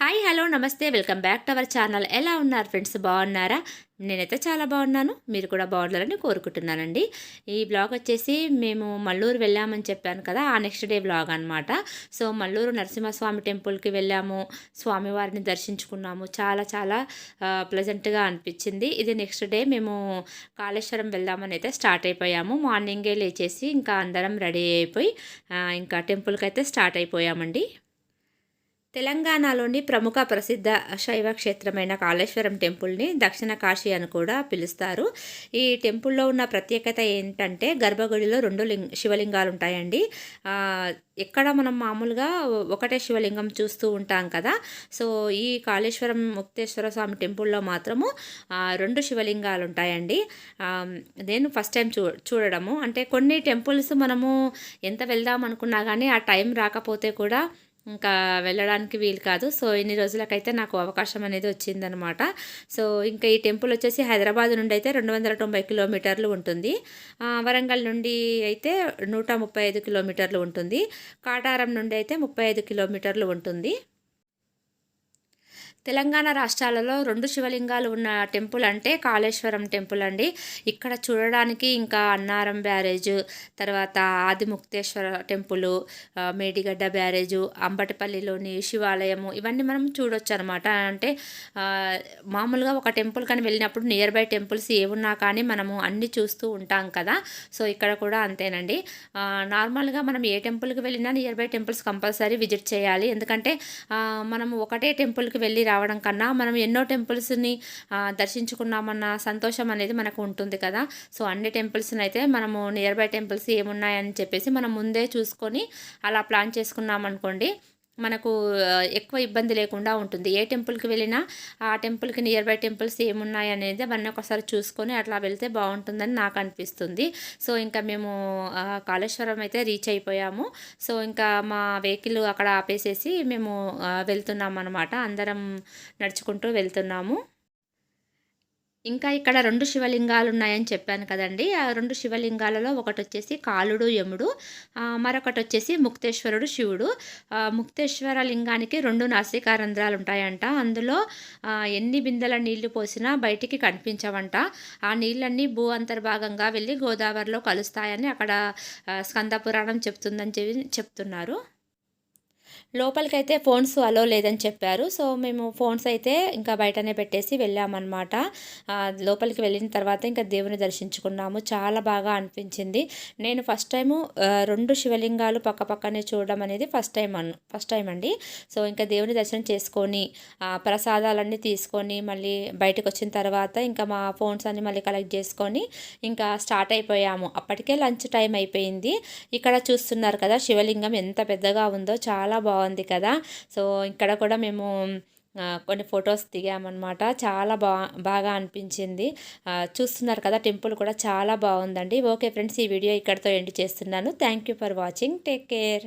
Hi hello నమస్తే welcome back to our channel ఎలా ఉన్నారు ఫ్రెండ్స్ బాగున్నారా? నేనైతే చాలా బాగున్నాను. మీరు కూడా బాగుండాలని కోరుకుంటున్నానండి. ఈ బ్లాగ్ వచ్చేసి మేము మల్లూరు వెళ్ళామని చెప్పాను కదా ఆ నెక్స్ట్ డే బ్లాగ్ అనమాట సో మల్లూరు నరసింహస్వామి టెంపుల్కి వెళ్ళాము. స్వామివారిని దర్శించుకున్నాము. చాలా చాలా ప్లెజెంట్గా అనిపించింది. ఇది నెక్స్ట్ డే మేము కాళేశ్వరం వెళ్దామని అయితే స్టార్ట్ అయిపోయాము. మార్నింగే లేచేసి ఇంకా అందరం రెడీ అయిపోయి ఇంకా టెంపుల్కి అయితే స్టార్ట్ అయిపోయామండి. తెలంగాణలోని ప్రముఖ ప్రసిద్ధ శైవ క్షేత్రమైన కాళేశ్వరం టెంపుల్ని దక్షిణ కాశీ అని కూడా పిలుస్తారు. ఈ టెంపుల్లో ఉన్న ప్రత్యేకత ఏంటంటే గర్భగుడిలో రెండు లింగ శివలింగాలు ఉంటాయండి ఎక్కడ మనం మామూలుగా ఒకటే శివలింగం చూస్తూ ఉంటాం కదా. సో ఈ కాళేశ్వరం ముక్తేశ్వర స్వామి టెంపుల్లో మాత్రము రెండు శివలింగాలు ఉంటాయండి నేను ఫస్ట్ టైం చూ చూడడము. అంటే కొన్ని టెంపుల్స్ మనము ఎంత వెళ్దాం అనుకున్నా కానీ ఆ టైం రాకపోతే కూడా ఇంకా వెళ్ళడానికి వీలు కాదు. సో ఇన్ని రోజులకైతే నాకు అవకాశం అనేది వచ్చిందనమాట. సో ఇంకా ఈ టెంపుల్ వచ్చేసి హైదరాబాద్ నుండి అయితే రెండు వందల తొంభై కిలోమీటర్లు ఉంటుంది. వరంగల్ నుండి అయితే నూట ముప్పై ఐదు కిలోమీటర్లు ఉంటుంది. కాటారం నుండి అయితే ముప్పై ఐదు కిలోమీటర్లు ఉంటుంది. తెలంగాణ రాష్ట్రాలలో రెండు శివలింగాలు ఉన్న టెంపుల్ అంటే కాళేశ్వరం టెంపుల్ అండి. ఇక్కడ చూడడానికి ఇంకా అన్నారం బ్యారేజ్ తర్వాత ఆదిముక్తేశ్వర టెంపుల్ మేడిగడ్డ బ్యారేజు అంబటిపల్లిలోని శివాలయము ఇవన్నీ మనం చూడొచ్చు అనమాట అంటే మామూలుగా ఒక టెంపుల్ కానీ వెళ్ళినప్పుడు నియర్ బై టెంపుల్స్ ఏమున్నా కానీ మనము అన్నీ చూస్తూ ఉంటాం కదా. సో ఇక్కడ కూడా అంతేనండి. నార్మల్గా మనం ఏ టెంపుల్కి వెళ్ళినా nearby temples compulsory visit చేయాలి. ఎందుకంటే మనం ఒకటే టెంపుల్కి వెళ్ళి రావడం కన్నా మనం ఎన్నో టెంపుల్స్ని దర్శించుకున్నామన్న సంతోషం అనేది మనకు ఉంటుంది కదా. సో అన్ని టెంపుల్స్ని అయితే మనము నియర్ బై టెంపుల్స్ ఏమున్నాయని చెప్పేసి మనం ముందే చూసుకొని అలా ప్లాన్ చేసుకున్నామనుకోండి మనకు ఎక్కువ ఇబ్బంది లేకుండా ఉంటుంది. ఏ టెంపుల్కి వెళ్ళినా ఆ టెంపుల్కి నియర్ బై టెంపుల్స్ ఏమున్నాయి అనేది అవన్నీ ఒకసారి చూసుకొని అట్లా వెళ్తే బాగుంటుందని నాకు అనిపిస్తుంది. సో ఇంకా మేము కాళేశ్వరం అయితే రీచ్ అయిపోయాము. సో ఇంకా మా వెహికల్ అక్కడ ఆపేసేసి మేము వెళ్తున్నాం అనమాట అందరం నడుచుకుంటూ వెళ్తున్నాము. ఇంకా ఇక్కడ రెండు శివలింగాలు ఉన్నాయని చెప్పాను కదండి. ఆ రెండు శివలింగాలలో ఒకటి వచ్చేసి కాలుడు యముడు మరొకటి వచ్చేసి ముక్తేశ్వరుడు శివుడు. ముక్తేశ్వర లింగానికి రెండు నాసికారంధ్రాలు ఉంటాయంట అందులో ఎన్ని బిందెల నీళ్ళు పోసినా బయటికి కనిపించవంట. ఆ నీళ్ళన్నీ భూ అంతర్భాగంగా వెళ్ళి గోదావరిలో కలుస్తాయని అక్కడ స్కంద పురాణం చెప్తుందని చెప్పి చెప్తున్నారు. లోపలికైతే ఫోన్స్ అలో లేదని చెప్పారు. సో మేము ఫోన్స్ అయితే ఇంకా బయటనే పెట్టేసి వెళ్ళామన్నమాట. లోపలికి వెళ్ళిన తర్వాత ఇంకా దేవుని దర్శించుకున్నాము. చాలా బాగా అనిపించింది. నేను ఫస్ట్ టైము రెండు శివలింగాలు పక్క పక్కనే చూడడం అనేది ఫస్ట్ టైం అన్ ఫస్ట్ టైం అండి. సో ఇంకా దేవుని దర్శనం చేసుకొని ప్రసాదాలన్నీ తీసుకొని మళ్ళీ బయటకు వచ్చిన తర్వాత ఇంకా మా ఫోన్స్ అన్ని మళ్ళీ కలెక్ట్ చేసుకొని ఇంకా స్టార్ట్ అయిపోయాము. అప్పటికే లంచ్ టైం అయిపోయింది. ఇక్కడ చూస్తున్నారు కదా శివలింగం ఎంత పెద్దగా ఉందో చాలా బాగుంది కదా. సో ఇక్కడ కూడా మేము కొన్ని ఫొటోస్ దిగామన్నమాట. చాలా బా బాగా అనిపించింది. చూస్తున్నారు కదా టెంపుల్ కూడా చాలా బాగుందండి. ఓకే ఫ్రెండ్స్ ఈ వీడియో ఇక్కడితో ఎండ్ చేస్తున్నాను. Thank you for watching. Take care.